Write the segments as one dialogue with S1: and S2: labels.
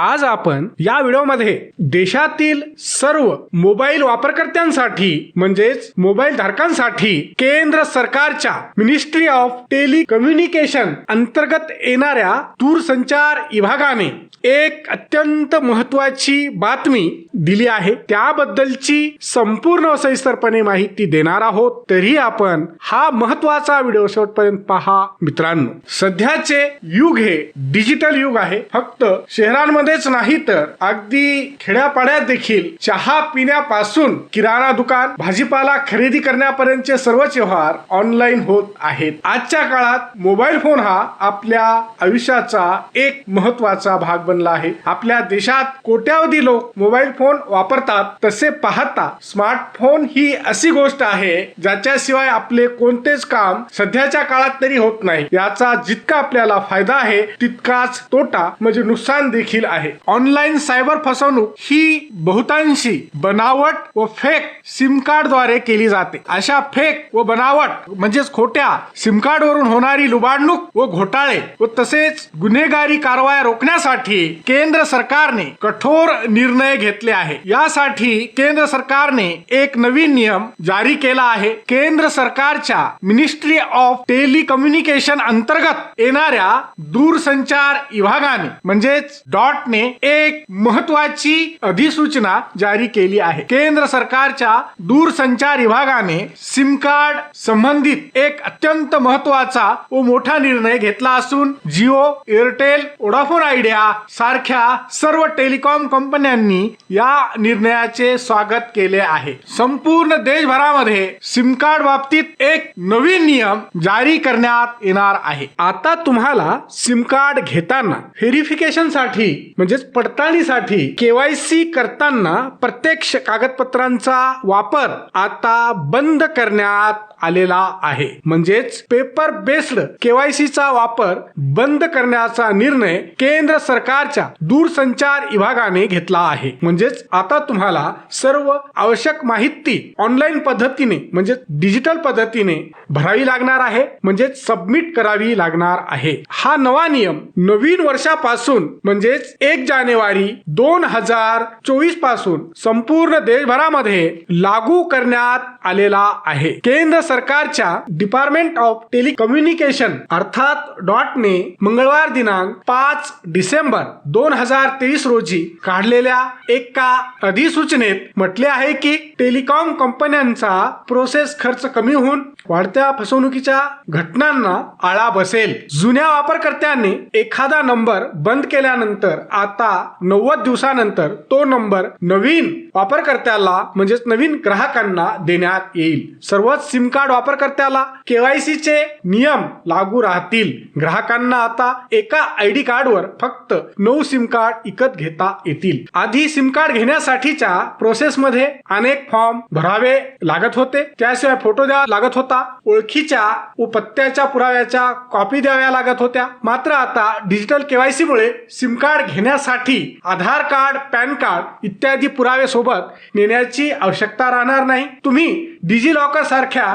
S1: आज आपण या व्हिडिओमध्ये देशातील सर्व मोबाईल वापरकर्त्यांसाठी म्हणजेच मोबाईल धारकांसाठी केंद्र सरकारच्या मिनिस्ट्री ऑफ टेलिकम्युनिकेशन अंतर्गत येणाऱ्या दूरसंचार विभागाने एक अत्यंत महत्वाची बातमी दिली आहे. त्याबद्दलची संपूर्ण सविस्तरपणे माहिती देणार आहोत. तरी आपण हा महत्त्वाचा व्हिडिओ शेवटपर्यंत पहा मित्रांनो. सध्याचे युग हे डिजिटल युग आहे. फक्त शहरांमध्ये शहरांमध्येच नाही तर अगदी खेड्यापाड्यात देखील चहा पिण्यापासून किराणा दुकान भाजीपाला खरेदी करण्यापर्यंतचे सर्वच व्यवहार ऑनलाईन होत आहेत. आजच्या काळात मोबाईल फोन हा आपल्या आयुष्याचा एक महत्त्वाचा भाग बनला आहे. आपल्या देशात कोट्यावधी लोक मोबाईल फोन वापरतात तसे पाहता स्मार्टफोन ही अशी गोष्ट आहे ज्याच्याशिवाय आपले कोणतेच काम सध्याच्या काळात तरी होत नाही. याचा जितका आपल्याला फायदा आहे तितकाच तोटा म्हणजे नुकसान देखील आहे. ऑनलाईन सायबर फसवणूक ही बहुतांशी बनावट व फेक सिम कार्डद्वारे केली जाते. अशा फेक व बनावट म्हणजेच खोट्या सिम कार्ड वरून होणारी लुबाडणूक व घोटाळे व तसेच गुन्हेगारी कारवाया रोखण्यासाठी केंद्र सरकारने कठोर निर्णय घेतले आहे. यासाठी केंद्र सरकारने एक नवीन नियम जारी केला आहे. केंद्र सरकारच्या मिनिस्ट्री ऑफ टेलिकम्युनिकेशन अंतर्गत येणाऱ्या दूरसंचार विभागाने म्हणजेच डॉट डॉटने एक महत्वाची अधिसूचना जारी केली आहे. केंद्र सरकारच्या दूरसंचार विभागाने सिम कार्ड संबंधित एक अत्यंत महत्त्वाचा व मोठा निर्णय घेतला असून जिओ एअरटेल वोडाफोन आयडिया सारख्या सर्व टेलिकॉम कंपन्यांनी या निर्णयाचे स्वागत केले आहे. संपूर्ण देशभरामध्ये सिम कार्ड बाबतीत एक नवीन नियम जारी करण्यात येणार आहे. आता तुम्हाला सिम कार्ड घेताना व्हेरिफिकेशनसाठी म्हणजेच पडताळणीसाठी केवायसी करताना प्रत्यक्ष कागदपत्रांचा वापर आता बंद करण्यात आलेला आहे. म्हणजेच पेपर बेस्ड केवायसीचा वापर बंद करण्याचा निर्णय केंद्र सरकारच्या दूरसंचार विभागाने घेतला आहे. म्हणजेच आता तुम्हाला सर्व आवश्यक माहिती ऑनलाईन पद्धतीने म्हणजे डिजिटल पद्धतीने भरावी लागणार आहे. म्हणजेच सबमिट करावी लागणार आहे. हा नवा नियम नवीन वर्षापासून म्हणजेच एक जानेवारी दोन हजार चोवीसपासून संपूर्ण देशभरामध्ये लागू करण्यात आलेला आहे. केंद्र सरकारच्या डिपार्टमेंट ऑफ टेलिकम्युनिकेशन अर्थात डॉटने मंगळवार दिनांक पाच डिसेंबर दोन हजार तेवीस रोजी काढलेल्या एका अधिसूचनेत म्हटले आहे की टेलिकॉम कंपन्यांचा प्रोसेस खर्च कमी होऊन वाढत्या फसवणुकीच्या घटनांना आळा बसेल. जुन्या वापरकर्त्यांनी एखादा नंबर बंद केल्यानंतर आता नव्वद दिवसानंतर तो नंबर नवीन वापरकर्त्याला म्हणजेच नवीन ग्राहकांना देण्यात येईल. सर्वच सिम कार्ड वापरकर्त्याला केवायसी चे नियम लागू राहतील. ग्राहकांना आता एका आय डी कार्डवर फक्त नऊ सिम कार्ड विकत घेता येतील. आधी सिम कार्ड घेण्यासाठीच्या प्रोसेसमध्ये अनेक फॉर्म भरावे लागत होते. त्याशिवाय फोटो द्यावा लागत होता. ओळखीच्या व पत्त्याच्या पुराव्याच्या कॉपी द्याव्या लागत होत्या. मात्र आता डिजिटल केवायसी मुळे सिम कार्ड घेण्यासाठी आधार कार्ड पॅन कार्ड इत्यादी पुरावे सोबत नेण्याची आवश्यकता राहणार नाही. तुम्ही डिजी लॉकर सारख्या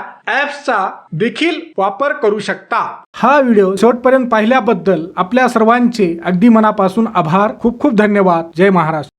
S1: ऍप्सचा देखील वापर करू शकता. हा व्हिडिओ शेवटपर्यंत पाहिल्याबद्दल आपल्या सर्वांचे अगदी मनापासून आभार. खूप खूप धन्यवाद. जय महाराष्ट्र.